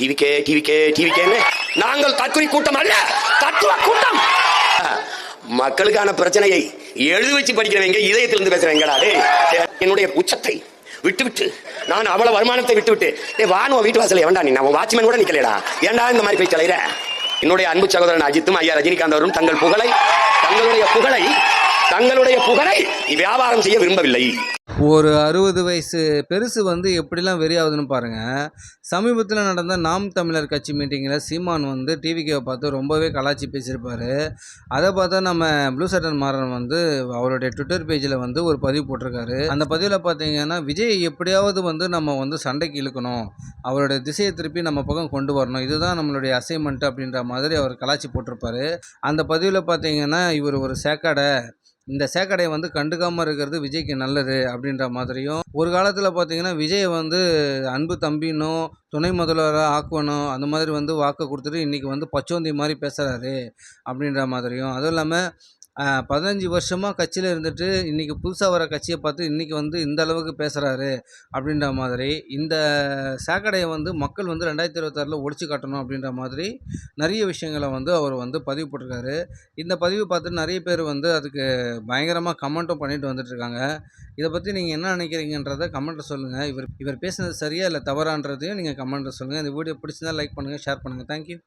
டிவிக்கே டிவிக்கே டிவிக்கேன்னு நாங்கள் தற்கொலை கூட்டம் அல்ல தத்துவ கூட்டம். மக்களுக்கான பிரச்சனையை எழுதி வச்சு படிக்கிறவங்க இதயத்திலிருந்து பேசுறவங்கடா என்னுடைய உச்சத்தை விட்டுவிட்டு நான் அவ்வளவு வருமானத்தை விட்டுவிட்டு ஏ வானுவ வீட்டு வாசல வேண்டாம் நீ நம்ம வாட்ச்மேன் கூட நிக்கலடா ஏண்டா இந்த மாதிரி போய் தலையிற? என்னுடைய அன்பு சகோதரன் அஜித்தும் ஐயா ரஜினிகாந்த் அவரும் தங்கள் புகழை தங்களுடைய புகழை தங்களுடைய புகழை வியாபாரம் செய்ய விரும்பவில்லை. ஒரு அறுபது வயசு பெருசு வந்து எப்படிலாம் வெறியாகுதுன்னு பாருங்கள் சமீபத்தில் நடந்த நாம் தமிழர் கட்சி மீட்டிங்கில் சீமான் வந்து டிவிகேவை பார்த்து ரொம்பவே கலாச்சி பேசியிருப்பார். அதை பார்த்தா நம்ம ப்ளூ சட்டன் மாறன் வந்து அவருடைய ட்விட்டர் பேஜில் வந்து ஒரு பதிவு போட்டிருக்காரு. அந்த பதிவில் பார்த்தீங்கன்னா விஜய் எப்படியாவது வந்து நம்ம வந்து சண்டைக்கு இழுக்கணும். அவருடைய திசையை திருப்பி நம்ம பக்கம் கொண்டு வரணும். இதுதான் நம்மளுடைய அசைன்மெண்ட் அப்படின்ற மாதிரி அவர் கலாச்சி போட்டிருப்பாரு. அந்த பதிவில் பார்த்தீங்கன்னா இவர் ஒரு சேக்காடை இந்த சேக்கடையை வந்து கண்டுக்காமல் இருக்கிறது விஜய்க்கு நல்லது அப்படின்ற மாதிரியும் ஒரு காலத்தில் பார்த்தீங்கன்னா விஜய் வந்து அன்பு தம்பினும் துணை முதல்வராக ஆக்கணும் அந்த மாதிரி வந்து வாக்கு கொடுத்துட்டு இன்றைக்கி வந்து பச்சோந்தி மாதிரி பேசுகிறாரு அப்படின்ற மாதிரியும். அதுவும் இல்லாமல் பதினஞ்சு வருஷமாக கட்சியில் இருந்துட்டு இன்றைக்கி புதுசாக வர கட்சியை பார்த்து இன்றைக்கி வந்து இந்த அளவுக்கு பேசுகிறாரு அப்படின்ற மாதிரி இந்த சாக்கடையை வந்து மக்கள் வந்து ரெண்டாயிரத்தி இருபத்தாறில் ஒழிச்சு காட்டணும் அப்படின்ற மாதிரி நிறைய விஷயங்களை வந்து அவர் வந்து பதிவு போட்டிருக்காரு. இந்த பதிவு பார்த்து நிறைய பேர் வந்து அதுக்கு பயங்கரமாக கமெண்ட்டும் பண்ணிட்டு வந்துட்டு இருக்காங்க. இதை பற்றி நீங்கள் என்ன நினைக்கிறீங்கன்றதை கமெண்ட்டில் சொல்லுங்கள் இவர் இவர் பேசுனது சரியா இல்லை தவறான்றதையும் நீங்கள் கமெண்ட்டில் சொல்லுங்கள் இந்த வீடியோ பிடிச்சிருந்தா லைக் பண்ணுங்கள் ஷேர் பண்ணுங்கள் தேங்க்யூ